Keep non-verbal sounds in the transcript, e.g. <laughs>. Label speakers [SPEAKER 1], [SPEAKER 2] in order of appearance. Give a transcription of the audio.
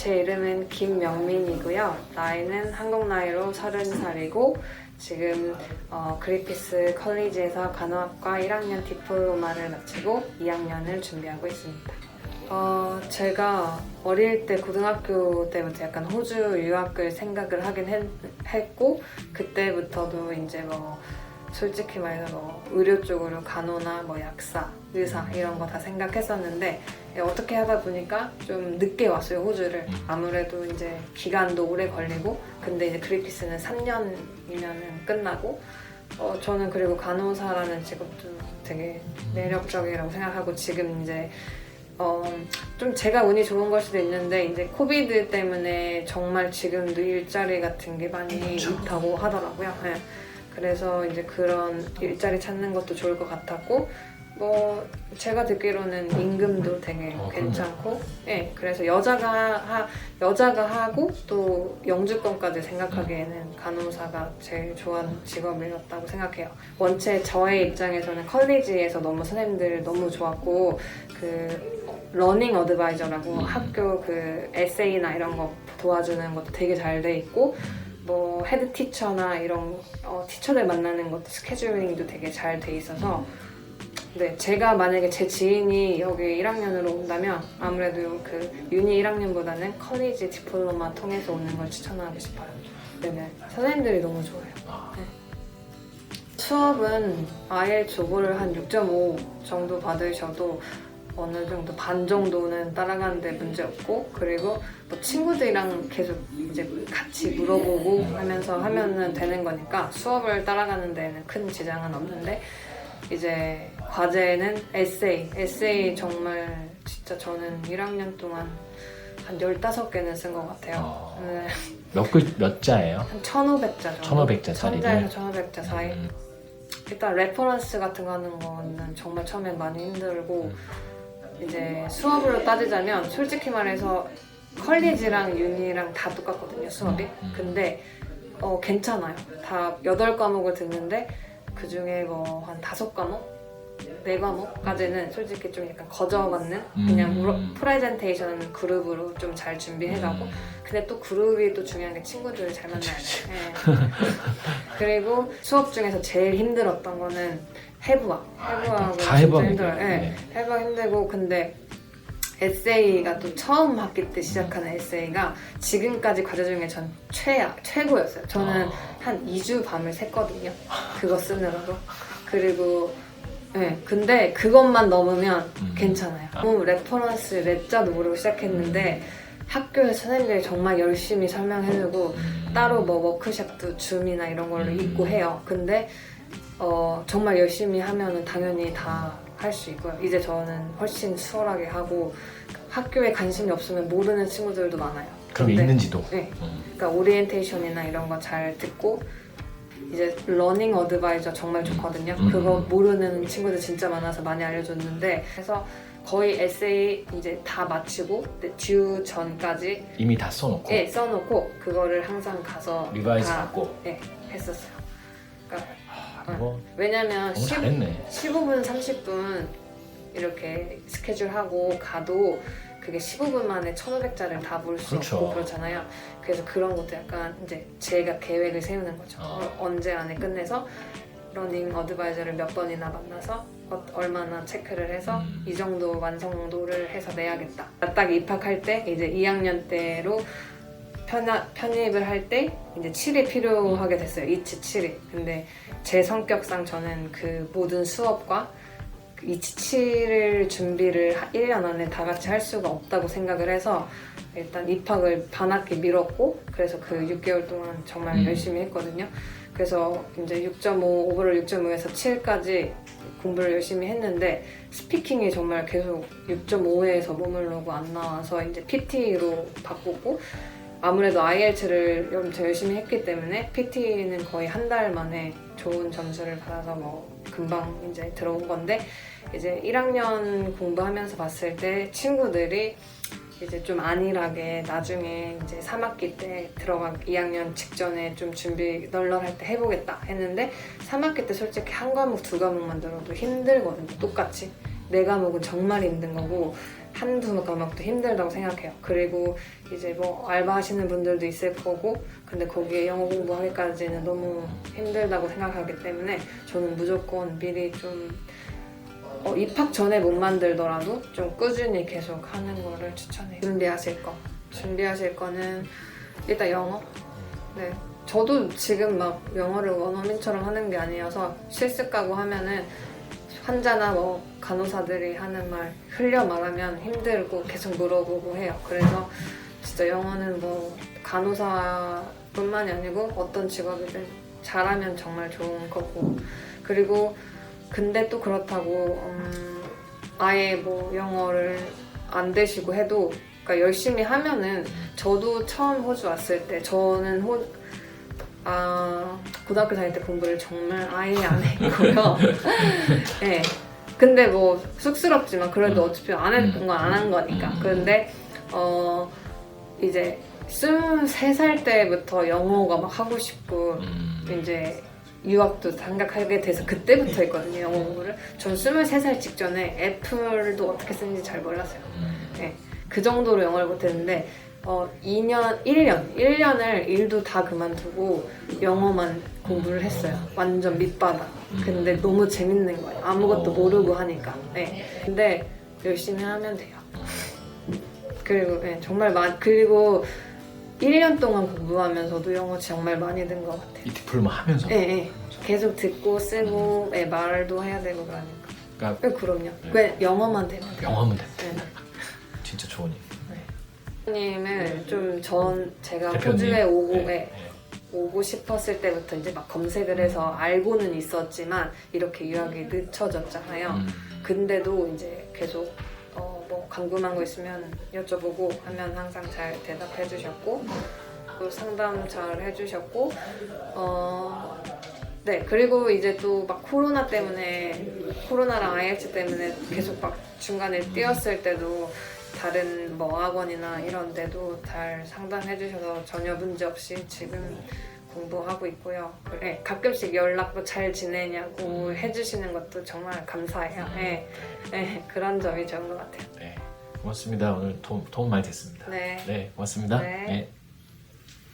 [SPEAKER 1] 제 이름은 김명민이고요. 나이는 한국 나이로 30살이고 지금 어, 그리피스 컬리지에서 간호학과 1학년 디플로마를 마치고 2학년을 준비하고 있습니다. 어, 제가 어릴 때 고등학교 때부터 약간 호주 유학을 생각을 하긴 했, 했고 그때부터도 이제 뭐 솔직히 말해서 뭐 의료 쪽으로 간호나 뭐 약사, 의사 이런 거 다 생각했었는데 예, 어떻게 하다 보니까 좀 늦게 왔어요 호주를
[SPEAKER 2] 음.
[SPEAKER 1] 아무래도 이제 기간도 오래 걸리고 근데 이제 그리피스는 3년이면은 끝나고 어, 저는 그리고 간호사라는 직업도 되게 매력적이라고 생각하고 지금 이제 어, 좀 제가 운이 좋은 걸 수도 있는데 이제 코비드 때문에 정말 지금도 일자리 같은 게 많이
[SPEAKER 2] 그렇죠.
[SPEAKER 1] 있다고 하더라고요. 예. 그래서 이제 그런 일자리 찾는 것도 좋을 것 같았고 뭐 제가 듣기로는 임금도 되게
[SPEAKER 2] 어,
[SPEAKER 1] 괜찮고 예 그래서 여자가 하, 여자가 하고 또 영주권까지 생각하기에는 간호사가 제일 좋아하는 직업이었다고 생각해요. 원체 저의 입장에서는 컬리지에서 너무 선생님들 너무 좋았고 그 러닝 어드바이저라고
[SPEAKER 2] 음.
[SPEAKER 1] 학교 그 에세이나 이런 거 도와주는 것도 되게 잘 돼 있고 뭐 헤드 티처나 이런 어, 티처들 만나는 것도 스케줄링도 되게 잘 돼 있어서 네 제가 만약에 제 지인이 여기 1학년으로 온다면 아무래도 그 유니 1학년보다는 커리지 디플로마 통해서 오는 걸 추천하고 싶어요. 네네 선생님들이 너무 좋아요.
[SPEAKER 2] 아,
[SPEAKER 1] 수업은 IELTS 조고를 한 6.5 정도 받으셔도 어느 정도 반 정도는 따라가는데 문제 없고 그리고 뭐 친구들이랑 계속 이제 같이 물어보고 하면서 하면은 되는 거니까 수업을 따라가는 데는 큰 지장은 없는데 이제 과제는 에세이 에세이 정말 진짜 저는 1학년 동안 한 15개는 쓴 것 같아요.
[SPEAKER 2] 어.
[SPEAKER 1] 네,
[SPEAKER 2] 몇, 글, 몇 자예요?
[SPEAKER 1] 한 1,500자 정도.
[SPEAKER 2] 1500자 짜리를?
[SPEAKER 1] 1000자에서 1,500자 사이.
[SPEAKER 2] 음,
[SPEAKER 1] 일단 레퍼런스 같은 거 하는 거는 정말 처음엔 많이 힘들고 이제 수업으로 따지자면 솔직히 말해서 컬리지랑 유니랑 다 똑같거든요 수업이
[SPEAKER 2] 음.
[SPEAKER 1] 근데 어 괜찮아요 다 8과목을 듣는데 그 중에 뭐 한 5과목? 4과목까지는 솔직히 좀 약간 거저받는 그냥
[SPEAKER 2] 음.
[SPEAKER 1] 프레젠테이션 그룹으로 좀 잘 준비해가고
[SPEAKER 2] 음.
[SPEAKER 1] 근데 또 그룹이 또 중요한 게 친구들을 잘 만나야 돼. 네. <laughs> 그리고 수업 중에서 제일 힘들었던 거는 해부학. 해부학은
[SPEAKER 2] 다
[SPEAKER 1] 진짜. 힘들어요. 네.
[SPEAKER 2] 네.
[SPEAKER 1] 해부학 힘들고 근데 에세이가 또 처음 학기 때 시작하는 에세이가 지금까지 과제 중에 전 최악, 최고였어요. 저는
[SPEAKER 2] 아.
[SPEAKER 1] 한 2주 밤을 샜거든요. 그거 쓰느라고. 그리고 네, 근데 그것만 넘으면
[SPEAKER 2] 음.
[SPEAKER 1] 괜찮아요. 너무 레퍼런스 레자도 모르고 시작했는데 학교에 선생님들이 정말 열심히 설명해주고
[SPEAKER 2] 음.
[SPEAKER 1] 따로 뭐 워크숍도 줌이나 이런 걸로
[SPEAKER 2] 음.
[SPEAKER 1] 있고 해요. 근데 어, 정말 열심히 하면은 당연히 다 할 수 있고요. 이제 저는 훨씬 수월하게 하고 학교에 관심이 없으면 모르는 친구들도 많아요.
[SPEAKER 2] 그럼
[SPEAKER 1] 근데
[SPEAKER 2] 있는지도?
[SPEAKER 1] 네.
[SPEAKER 2] 음.
[SPEAKER 1] 그러니까 오리엔테이션이나 이런 거 잘 듣고 이제 러닝 어드바이저 정말 좋거든요.
[SPEAKER 2] 음.
[SPEAKER 1] 그거 모르는 친구들 진짜 많아서 많이 알려줬는데 그래서 거의 에세이 이제 다 마치고 듀 전까지
[SPEAKER 2] 이미 다 써놓고
[SPEAKER 1] 예, 써놓고 그거를 항상 가서
[SPEAKER 2] 리바이즈
[SPEAKER 1] 다
[SPEAKER 2] 받고
[SPEAKER 1] 예, 했었어요. 그러니까
[SPEAKER 2] 아, 이거
[SPEAKER 1] 왜냐면
[SPEAKER 2] 너무
[SPEAKER 1] 10,
[SPEAKER 2] 잘했네
[SPEAKER 1] 15분, 30분 이렇게 스케줄 하고 가도 그게 15분 만에 1,500자를 다 볼 수
[SPEAKER 2] 그렇죠.
[SPEAKER 1] 없고 그렇잖아요. 그래서 그런 것도 약간 이제 제가 계획을 세우는 거죠.
[SPEAKER 2] 어.
[SPEAKER 1] 어, 언제 안에 끝내서 러닝 어드바이저를 몇 번이나 만나서 어- 얼마나 체크를 해서
[SPEAKER 2] 음.
[SPEAKER 1] 이 정도 완성도를 해서 내야겠다. 딱 입학할 때 이제 2학년 때로 편하, 편입을 할 때 이제 7이 필요하게 됐어요. 이치 7이. 근데 제 성격상 저는 그 모든 수업과 그 이치 7을 준비를 1년 안에 다 같이 할 수가 없다고 생각을 해서 일단 입학을 반 학기 미뤘고 그래서 그 6개월 동안 정말
[SPEAKER 2] 음.
[SPEAKER 1] 열심히 했거든요. 그래서 이제 6.5, 오버롤 6.5에서 7까지 공부를 열심히 했는데 스피킹이 정말 계속 6.5에서 머물르고 안 나와서 이제 PT로 바꾸고 아무래도 IELTS를 엄청 열심히 했기 때문에 PT는 거의 한 달 만에 좋은 점수를 받아서 뭐 금방 이제 들어온 건데 이제 1학년 공부하면서 봤을 때 친구들이 이제 좀 안일하게 나중에 이제 3학기 때 들어가 2학년 직전에 좀 준비 널널할 때 해보겠다 했는데 3학기 때 솔직히 한 과목 두 과목만 들어도 힘들거든요. 똑같이. 네 과목은 정말 힘든 거고 한두 과목도 힘들다고 생각해요. 그리고 이제 뭐 알바 하시는 분들도 있을 거고, 근데 거기에 영어 공부하기까지는 너무 힘들다고 생각하기 때문에 저는 무조건 미리 좀 어, 입학 전에 못 만들더라도 좀 꾸준히 계속 하는 거를 추천해요. 준비하실 거. 준비하실 거는 일단 영어. 네. 저도 지금 막 영어를 원어민처럼 하는 게 아니어서 실습 가고 하면은 환자나 뭐 간호사들이 하는 말 흘려 말하면 힘들고 계속 물어보고 해요. 그래서 진짜 영어는 뭐 간호사뿐만이 아니고 어떤 직업이든 잘하면 정말 좋은 거고 그리고 근데 또 그렇다고 음, 아예 뭐 영어를 안 되시고 해도 그러니까 열심히 하면은 저도 처음 호주 왔을 때 저는 호 아, 고등학교 다닐 때 공부를 정말 아예 안 했고요. <laughs> 네. 근데 뭐 쑥스럽지만 그래도 어차피 안 했던 건 안 한 거니까. 그런데 어 이제 23살 때부터 영어가 막 하고 싶고
[SPEAKER 2] 음.
[SPEAKER 1] 이제 유학도 생각하게 돼서 그때부터 했거든요 영어 공부를 전 23살 직전에 애플도 어떻게 쓰는지 잘 몰랐어요
[SPEAKER 2] 음.
[SPEAKER 1] 그 정도로 영어를 못했는데 어 2년 1년 1년을 일도 다 그만두고 영어만 공부를 했어요 완전 밑바닥 근데 너무 재밌는 거예요 아무것도
[SPEAKER 2] 어.
[SPEAKER 1] 모르고 하니까 네. 근데 열심히 하면 돼요 그리고 네, 정말 많 그리고 1년 동안 공부하면서도 영어 정말 많이 든 것 같아요
[SPEAKER 2] 이 디플로마 하면서
[SPEAKER 1] 네, 네. 계속 듣고 쓰고 네, 말도 해야 되고 그러니까.
[SPEAKER 2] 그러니까
[SPEAKER 1] 네, 그럼요. 그 영어만 되면 돼요.
[SPEAKER 2] 영어하면 돼.
[SPEAKER 1] 네.
[SPEAKER 2] 진짜 좋은 일.
[SPEAKER 1] 님은 좀전 제가
[SPEAKER 2] 대표님.
[SPEAKER 1] 호주에 오고
[SPEAKER 2] 네,
[SPEAKER 1] 네,
[SPEAKER 2] 네.
[SPEAKER 1] 오고 싶었을 때부터 이제 막 검색을 해서 알고는 있었지만 이렇게 유학이 늦춰졌잖아요.
[SPEAKER 2] 음.
[SPEAKER 1] 근데도 이제 계속 어, 뭐 궁금한 거 있으면 여쭤보고 하면 항상 잘 대답해 주셨고 또 상담 잘 해주셨고 어, 네 그리고 이제 또 막 코로나 때문에 코로나랑 IH 때문에 계속 막 중간에 뛰었을 때도 다른 뭐 학원이나 이런 데도 잘 상담해 주셔서 전혀 문제 없이 지금 공부하고 있고요. 그래 가끔씩 연락도 잘 지내냐고 해주시는 것도 정말 감사해요. 네, 네, 그런 점이 좋은 것 같아요.
[SPEAKER 2] 네. 고맙습니다. 오늘 도움, 도움 많이 됐습니다.
[SPEAKER 1] 네.
[SPEAKER 2] 네, 고맙습니다.
[SPEAKER 1] 네.
[SPEAKER 2] 네.